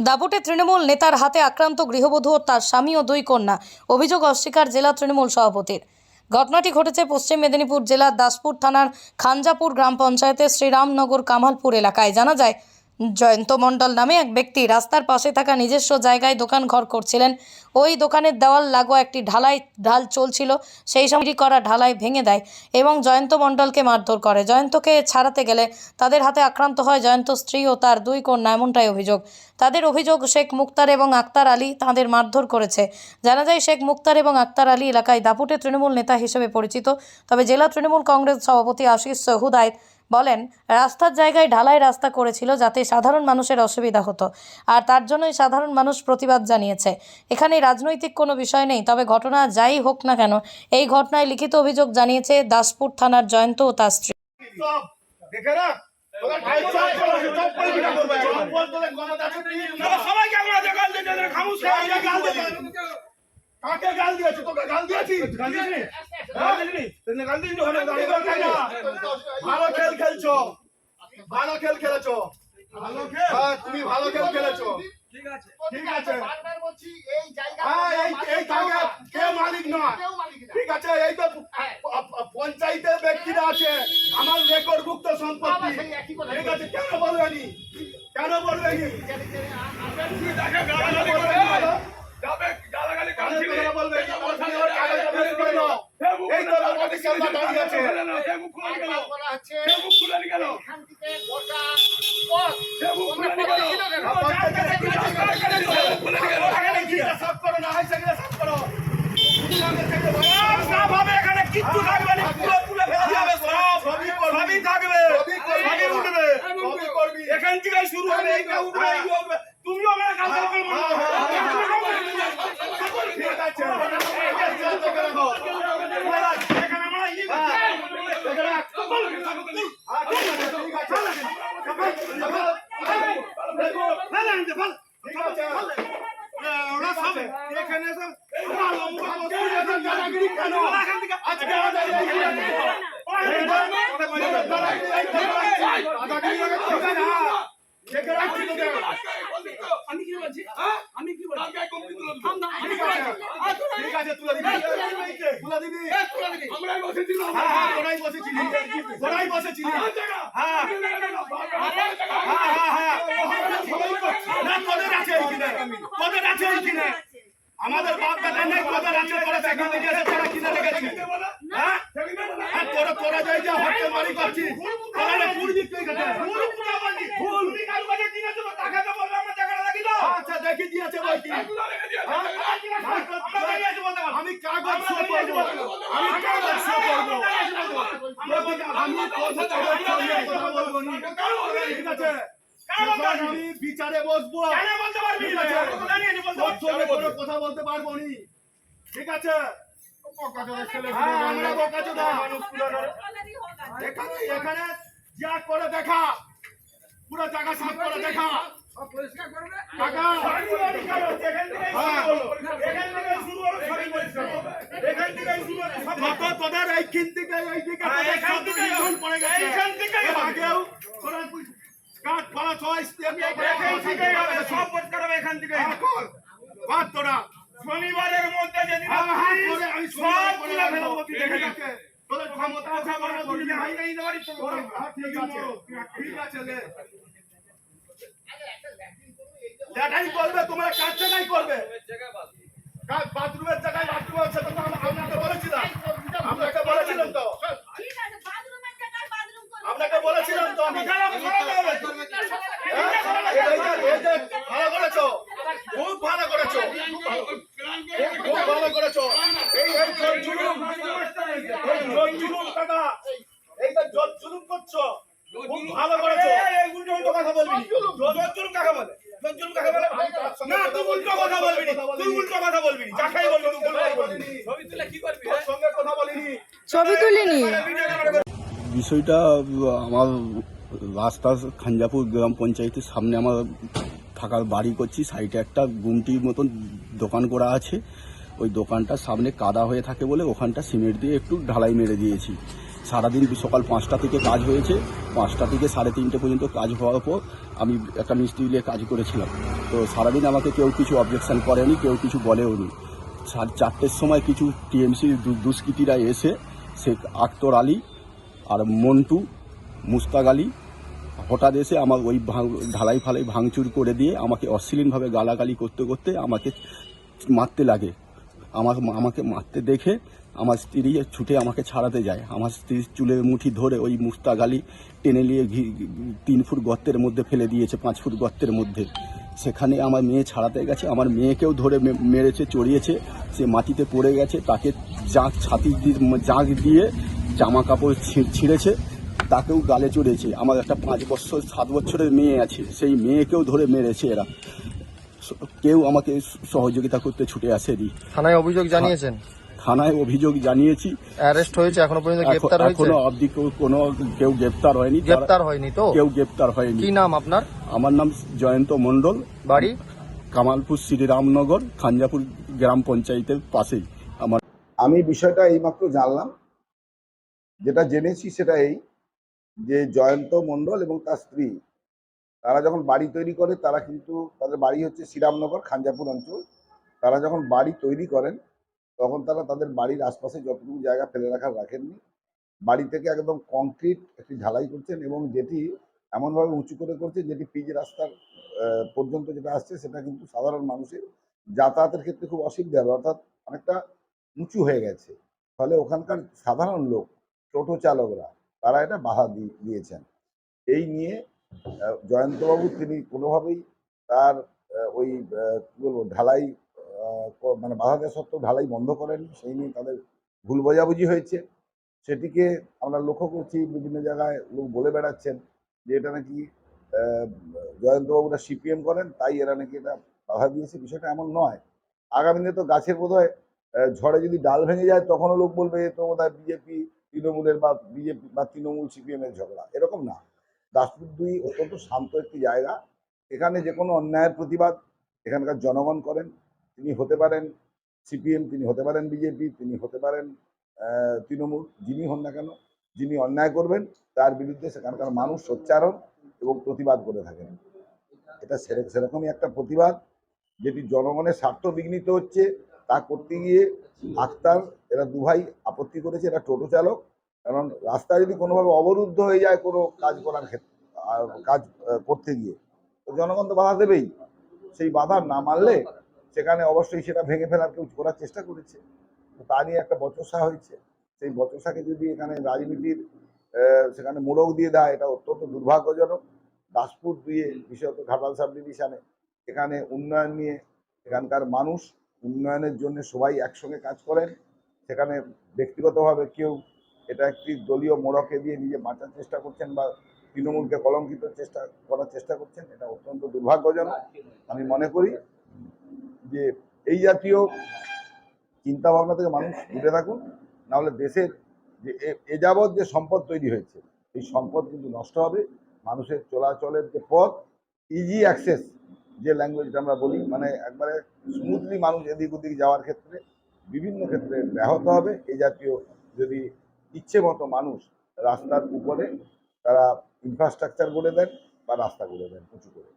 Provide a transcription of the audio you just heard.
দাপুটে তৃণমূল নেতার হাতে আক্রান্ত গৃহবধূ ও তার স্বামী ও দুই কন্যা। অভিযোগ অস্বীকার জেলা তৃণমূল সভাপতির। ঘটনাটি ঘটেছে পশ্চিম মেদিনীপুর জেলার দাসপুর থানার খানজাপুর গ্রাম পঞ্চায়েতের শ্রীরামনগর কামালপুর এলাকায়। জানা যায় জয়ন্ত মণ্ডল নামে এক ব্যক্তি রাস্তার পাশে থাকা নিজস্ব জায়গায় দোকান ঘর করছিলেন। ওই দোকানের দেওয়াল লাগোয়া একটি ঢালাই ঢাল চলছিল, সেই সময় করা ঢালাই ভেঙে দেয় এবং জয়ন্ত মণ্ডলকে মারধর করে। জয়ন্তকে ছাড়াতে গেলে তাদের হাতে আক্রান্ত হয় জয়ন্ত স্ত্রী ও তার দুই কন্যা এমনটাই অভিযোগ। তাদের অভিযোগ, শেখ মুক্তার এবং আক্তার আলী তাদের মারধর করেছে। জানা যায়, শেখ মুক্তার এবং আক্তার আলী এলাকায় দাপুটে তৃণমূল নেতা হিসেবে পরিচিত। তবে জেলা তৃণমূল কংগ্রেস সভাপতি আশিস সহুদায় বলেন রাস্তার জায়গায় ঢালাই রাস্তা করেছিল যাতে সাধারণ মানুষের অসুবিধা হতো। আর তার জন্যই সাধারণ মানুষ প্রতিবাদ জানিয়েছে। এখানে রাজনৈতিক কোনো বিষয় নেই তবে ঘটনা যাই হোক না কেন এই ঘটনায় লিখিত অভিযোগ জানিয়েছে দাসপুর থানার জয়ন্ত ও তার স্ত্রী। কাকে গাল দিয়েছিস তোকে গাল দিয়েছিস গাল দিয়েছিস ভালো খেল খেলছো ভালো খেল খেলেছো হ্যাঁ তুমি ভালো খেল খেলেছো এই জায়গা হ্যাঁ এই কে মালিক নয় ঠিক আছে এই তো পঞ্চায়েতের ব্যক্তিরা আছে আমার রেকর্ড সম্পত্তি ঠিক আছে কেন বলবেনি কেন বলবেনি মুখ খুলে গেল। সে মুখ গেল। হয় কিচ্ছু থাকবে না। পুরো তুলে ফেলে যাবে সব সবই সবই থাকবে। সবই উঠবে। এখান থেকে শুরু হবে। এইটা উঠবে তুমিও আমরা থেকে মনে ঠিক আছে। দেখে রাখো। এখানে আমরা ই দেখে রাখ। হ্যাঁ, ঠিক আছে, ঠিক আছে। দেখো, ঠিক আছে। ওরা সব এখানে সব ভালো মুখা তুই এখন দাদাগিরি কেন? আজকে আমাদের এই দাদাগিরি করবে না। দেখে আমি কি বলছি? আমি কি বলছি? ঠিক আছে। ঠিক আছে, তুলে দিবি। দিবি। হ্যাঁ, হ্যাঁ, বসেছিলি। বসেছিলি। হ্যাঁ, হ্যাঁ, হ্যাঁ, হ্যাঁ। তোদের আছে এইখানে। তোদের আছে এইখানে। আমাদের বাপ দাদা নেই তোদের আছে তোরা সেখান এসে তোরা কিনে রেখেছিস হ্যাঁ তোরা তোরা যাই যা হট্টে মারি করছিস তোরা ফুল বিক্রি করতে ফুল কাল বাজে কিনে দেবো টাকা বললাম আমরা টাকাটা রাখি দাও আচ্ছা দেখি দিয়েছে বই কি এগুলো রেখে দিও আমি কাগজ শো করব আমি কাগজ করব? আমি কথা কথা বলব না। ঠিক আছে? আমি বিচারে বসবো। কথা বলতে পারব? নি। ঠিক আছে? হ্যাঁ আমরা বোকাচোদা এখানে এখানে যা করে দেখা। পুরো জায়গা সাফ করে দেখা। টাকা। কত তোদের এইখান থেকে এইদিকে হ্যাঁ, এখান পড়ে গেছে। এইখান হবে। আগেও তোরা কাঠ ফাড়া ছয় স্টেপ সব পরিষ্কার হবে এখান থেকে। বাদ তোরা। শনিবারের মধ্যে যেদিন হ্যাঁ, হ্যাঁ, আমি সব তুলে ফেলব তুই দেখে ঠিক তোদের ক্ষমতা আছে বড় তুই হাই নাই দেওয়ারই ঠিক আছে। ঠিক আছে লে। ল্যাটাই করবে তোমরা কাজ জায়গায় করবে। কাজ বাথরুমের জায়গায় বাথরুম আছে তো আমরা- আপনাকে বলেছিলাম। আপনাকে বলেছিলাম তো ঠিক আছে বাথরুমের জায়গায় বাথরুম করবে আপনাকে বলেছিলাম তো আমি খারাপ খারাপ হবে তো। হ্যাঁ? এই যে এই যে ভালো করেছ খুব ভালো করেছ খুব ভালো করেছ এই এই জোর জুলুম এই জোর জুলুম কাকা এই যে জোর জুলুম করছ খুব ভালো করেছ এই, এই, এই উল্টো উল্টো কথা বলবি নি। জোর জুলুম কাকে বলে? জোর জুলুম কাকে বলে? না, তুই উল্টো কথা বলবি নি। তুই উল্টো কথা বলবি নি। যাকেই বলবি, তুই উল্টো কথা বলবি নি। তোর সঙ্গে কথা বলিনি ছবি তুলিনি ভিডিও ক্যামেরা করে- বিষয়টা, আমার রাস্তা খাঞ্জাপুর গ্রাম পঞ্চায়েতের সামনে আমার থাকা বাড়ি করছি, সাইডে একটা গুমটির মতন দোকান করা আছে। ওই দোকানটার সামনে কাদা হয়ে থাকে বলে ওখানটা সিমেন্ট দিয়ে একটু ঢালাই মেরে দিয়েছি। সারাদিন সকাল পাঁচটা থেকে কাজ হয়েছে। পাঁচটা থেকে সাড়ে তিনটে পর্যন্ত কাজ হওয়ার পর আমি একটা মিস্ত্রি নিয়ে কাজ করেছিলাম। তো সারাদিন আমাকে কেউ কিছু অবজেকশন করেনি, কেউ কিছু বলেও নি। সাড়ে চারটের সময় কিছু টিএমসি দুষ্কৃতীরা এসে, শেখ আক্তর আলী আর মন্টু মুস্তাক আলী হঠাৎ এসে আমার ওই ঢালাই ফালাই ভাঙচুর করে দিয়ে আমাকে অশ্লীলভাবে গালাগালি করতে করতে আমাকে মারতে লাগে। আমার আমাকে মারতে দেখে আমার স্ত্রী ছুটে আমাকে ছাড়াতে যায়। আমার স্ত্রীর চুলের মুঠি ধরে ওই মুস্তাক আলী টেনে নিয়ে ঘি- তিন ফুট গর্তের মধ্যে ফেলে দিয়েছে, পাঁচ ফুট গর্তের মধ্যে। সেখানে আমার মেয়ে ছাড়াতে গেছে। আমার মেয়েকেও ধরে মেরেছে, চড়িয়েছে। সে মাটিতে পড়ে গেছে। তাকে জাঁক ছাতি দিয়ে জাঁক দিয়ে জামা কাপড় ছি- ছিঁড়েছে তাকেও গালে চড়েছে। আমার একটা পাঁচ বছর সাত বছরের মেয়ে আছে সেই মেয়েকেও ধরে মেরেছে এরা। কেউ আমাকে সহযোগিতা করতে ছুটে আসেনি। থানায় অভিযোগ জানিয়েছেন? থানায় অভিযোগ জানিয়েছি। অ্যারেস্ট হয়েছে এখনও পর্যন্ত গ্রেপ্তার হয়েছে? এখনও অবধি কেউ- কোনো কেউ গ্রেপ্তার হয়নি। তারা- গ্রেপ্তার হয়নি তো? কেউ গ্রেপ্তার হয়নি। কি নাম আপনার? আমার নাম জয়ন্ত মণ্ডল। বাড়ি? কামালপুর শ্রীরামনগর খাঞ্জাপুর গ্রাম পঞ্চায়েতের পাশেই। আমার আমি বিষয়টা এইমাত্র জানলাম। যেটা জেনেছি সেটা এই যে জয়ন্ত মণ্ডল এবং তার স্ত্রী, তারা যখন বাড়ি তৈরি করে তারা কিন্তু, তাদের বাড়ি হচ্ছে শ্রীরামনগর, খাঞ্জাপুর অঞ্চল। তারা যখন বাড়ি তৈরি করেন, তখন তারা তাদের বাড়ির আশপাশে যতটুকু জায়গা ফেলে রাখার রাখেননি। বাড়ি থেকে একদম কংক্রিট একটি ঢালাই করছেন এবং যেটি এমনভাবে উঁচু করে করছে যেটি পিচ রাস্তার পর্যন্ত যেটা আসছে সেটা কিন্তু সাধারণ মানুষের যাতায়াতের ক্ষেত্রে খুব অসুবিধা হবে। অর্থাৎ অনেকটা উঁচু হয়ে গেছে। ফলে ওখানকার সাধারণ লোক টোটো চালকরা তারা এটা বাধা দিয়েছেন। এই নিয়ে জয়ন্তবাবু তিনি কোনোভাবেই তার ওই কি বলব ঢালাই মানে বাধা দেওয়া সত্ত্বেও ঢালাই বন্ধ করেন সেই নিয়ে তাদের ভুল বোঝাবুঝি হয়েছে। সেটিকে আমরা লক্ষ্য করছি বিভিন্ন জায়গায় লোক বলে বেড়াচ্ছেন যে এটা নাকি জয়ন্তবাবুরা সিপিএম করেন তাই এরা নাকি এটা বাধা দিয়েছে বিষয়টা এমন নয়। আগামী দিনে তো গাছের বোধহয় আহ, ঝড়ে যদি ডাল ভেঙে যায় তখনও লোক বলবে তো বোধহয় বিজেপি তৃণমূলের বা বিজেপি বা তৃণমূল সিপিএম এর ঝগড়া। এরকম না। দাসপুর দুই অত্যন্ত শান্ত একটি জায়গা। এখানে যে কোনো অন্যায়ের প্রতিবাদ এখানকার জনগণ করেন। তিনি হতে পারেন সিপিএম, তিনি হতে পারেন বিজেপি, তিনি হতে পারেন তৃণমূল, যিনি হন না কেন, যিনি অন্যায় করবেন, তার বিরুদ্ধে সেখানকার মানুষ সোচ্চারণ এবং প্রতিবাদ করে থাকেন। এটা সেরকমই একটা প্রতিবাদ যেটি জনগণের স্বার্থ বিঘ্নিত হচ্ছে। তা করতে গিয়ে আক্তার, এরা দুভাই আপত্তি করেছে, এরা টোটো চালক। কারণ রাস্তা যদি কোনোভাবে অবরুদ্ধ হয়ে যায় কোনো কাজ করার ক্ষেত্রে কাজ করতে গিয়ে, তো জনগণ তো বাধা দেবেই। সেই বাধা না মানলে সেখানে অবশ্যই সেটা ভেঙে ফেলার কেউ করার চেষ্টা করেছে। তা নিয়ে একটা বচসা হয়েছে। সেই বচসাকে যদি এখানে রাজনীতির সেখানে মোড়ক দিয়ে দেয়, এটা অত্যন্ত দুর্ভাগ্যজনক। দাসপুর দুয়ে বিশেষত ঘাটাল সাব ডিভিশনে এখানে উন্নয়ন নিয়ে এখানকার মানুষ উন্নয়নের জন্য সবাই একসঙ্গে কাজ করেন। সেখানে ব্যক্তিগতভাবে কেউ এটা একটি দলীয় মোড়কে দিয়ে নিজে বাঁচার চেষ্টা করছেন বা তৃণমূলকে কলঙ্কিত চেষ্টা করার চেষ্টা করছেন, এটা অত্যন্ত দুর্ভাগ্যজনক। আমি মনে করি যে এই জাতীয় চিন্তাভাবনা থেকে মানুষ দূরে থাকুন, নাহলে দেশের যে এ- যাবৎ যে সম্পদ তৈরি হয়েছে, এই সম্পদ কিন্তু নষ্ট হবে। মানুষের চলাচলের যে পথ ইজি অ্যাক্সেস যে ল্যাঙ্গুয়েজটা আমরা বলি মানে একবারে স্মুথলি মানুষ এদিক ওদিক যাওয়ার ক্ষেত্রে, বিভিন্ন ক্ষেত্রে ব্যাহত হবে। এই জাতীয় যদি ইচ্ছে মতো মানুষ রাস্তার উপরে তারা ইনফ্রাস্ট্রাকচার গড়ে দেন বা রাস্তা গড়ে দেন উঁচু করে।